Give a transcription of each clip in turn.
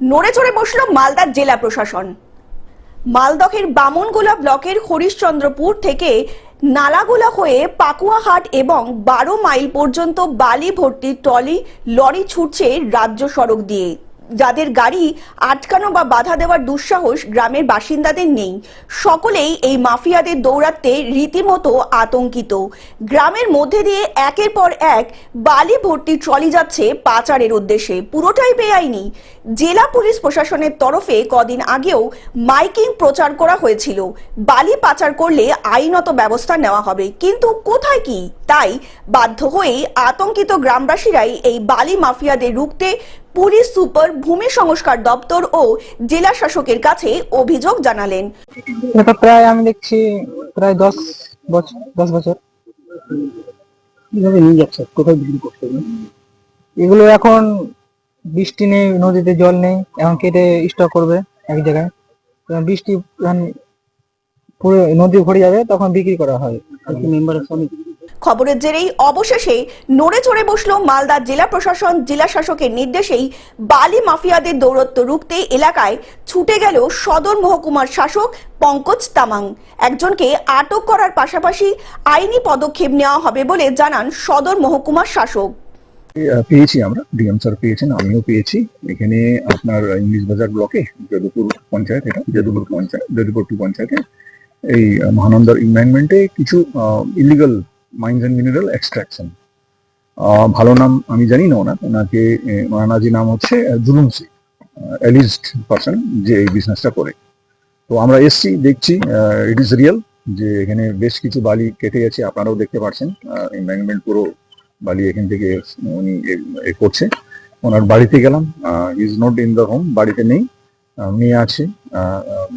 নড়ে চড়ে বসল মালদার জেলা প্রশাসন। মালদহের বামনগোলা ব্লকের হরিশ্চন্দ্রপুর থেকে নালাগোলা হয়ে পাকুয়াহাট এবং বারো মাইল পর্যন্ত বালি ভর্তি ট্রলি, লরি ছুটছে রাজ্য সড়ক দিয়ে। যাদের গাড়ি আটকানো বা বাধা দেওয়ার দুঃসাহস গ্রামের বাসিন্দাদের নেই। সকলেই এই মাফিয়াদের দৌড়াতে রীতিমতো আতঙ্কিত। গ্রামের মধ্যে দিয়ে একের পর এক বালি ভর্তি ট্রলি যাচ্ছে পাচারের উদ্দেশ্যে। পুরোটাই বেআইনি। জেলা পুলিশ প্রশাসনের তরফে কদিন আগেও মাইকিং প্রচার করা হয়েছিল। বালি পাচার করলে আইনত ব্যবস্থা নেওয়া হবে। কিন্তু কোথায় কি? তাই বাধ্য হয়ে আতঙ্কিত গ্রামবাসীরাই এই বালি মাফিয়াদের রুখতে পুলিশ সুপার ভূমি সংস্কার দপ্তর ও জেলা শাসকের কাছে অভিযোগ জানালেন। এটা প্রায় আমি দেখছি প্রায় দশ বছর দশ বছর। কীভাবে নিয়ে যাচ্ছে কোথায় বিক্রি করতে এগুলো? এখন বৃষ্টি নেই নদীতে জল নেই এখন কেটে স্টক করবে এক জায়গায়। বৃষ্টি পুরো নদী ভরে যাবে তখন বিক্রি করা হয়। মেম্বারের সঙ্গে? খবরের জেরেই অবশেষে নড়ে চড়ে বসল মালদা জেলা প্রশাসন। জেলা শাসকের নির্দেশেই বালি মাফিয়াদের দৌরত্ব রুখতে এলাকায় ছুটে গেল সদর মহকুমার শাসক পঙ্কজ তামাং। একজনকে আটক করার পাশাপাশি আইনি পদক্ষেপ নেওয়া হবে বলে জানান সদর মহকুমার শাসক। পেয়েছি আমরা, ডিএম স্যার পেয়েছেন, আমিও পেয়েছি। এখানে আপনার ইংলিশ বাজার ব্লকে যদুপুর পঞ্চায়েত এটা যদুপুর পঞ্চায়েত, যদুপুর টু পঞ্চায়েতে এই মহানন্দার ইনভাইরনমেন্টে কিছু illegal mines and mineral extraction ভালো নাম আমি জানি না ওনার। ওনাকে ওনার নাম হচ্ছে জুলুম সিং এলিস্ট পার্সন যে এই বিজনেসটা করে। তো আমরা এসছি, দেখছি ইট ইজ রিয়েল যে এখানে বেশ কিছু বালি কেটে গেছে, আপনারাও দেখতে পাচ্ছেন এনভায়রনমেন্ট পুরো বালি এখান থেকে, উনি এ- করছে। ওনার বাড়িতে গেলাম is not in the home বাড়িতে নেই মেয়ে আছে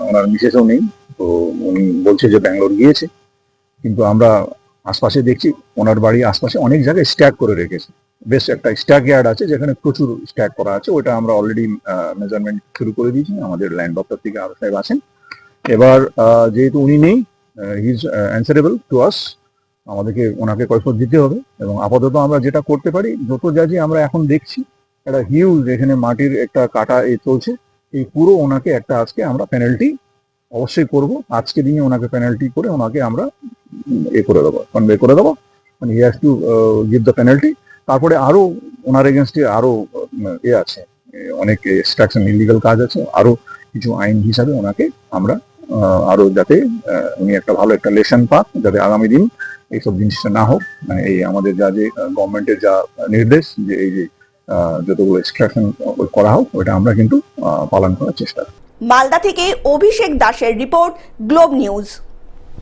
ওনার মিসেসও নেই। তো উনি বলছে যে ব্যাঙ্গালোর গিয়েছে। কিন্তু আমরা আশপাশে দেখছি, ওনার বাড়ি আশপাশে অনেক জায়গায় স্ট্যাক করে রেখেছে। বেশ একটা স্ট্যাক ইয়ার্ড আছে যেখানে প্রচুর স্ট্যাক করা আছে, ওটা আমরা অলরেডি মেজারমেন্ট শুরু করে দিয়েছি, আমাদের ল্যান্ড দপ্তর থেকে আরও সাহেব আছেন। এবার যেহেতু উনি নেই হিজ অ্যান্সারেবল টু আস আমাদেরকে ওনাকে কৈফত দিতে হবে এবং আপাতত আমরা যেটা করতে পারি, যত যা যে আমরা এখন দেখছি, একটা হিউজ এখানে মাটির একটা কাটা এ চলছে, এই পুরো ওনাকে একটা আজকে আমরা পেনাল্টি অবশ্যই করব। আজকে দিনে ওনাকে পেনাল্টি করে ওনাকে আমরা এ করে দেবো কনভে করে দেবো মানে he has to give the penalty তারপরে আরও ওনার এগেনস্টে আরও উম, এ আছে অনেক ইলিগাল কাজ আছে আরও কিছু আইন হিসাবে ওনাকে আমরা আহ, আরও যাতে উনি একটা ভালো একটা পাক যাতে আগামী দিন এইসব জিনিসটা না হোক মানে এই আমাদের যা যে গভর্নমেন্টের যা নির্দেশ যে এই যে যতগুলো এক্সট্রাকশন করা হোক ওটা আমরা কিন্তু পালন করার চেষ্টা। মালদা থেকে অভিষেক দাসের রিপোর্ট গ্লোব নিউজ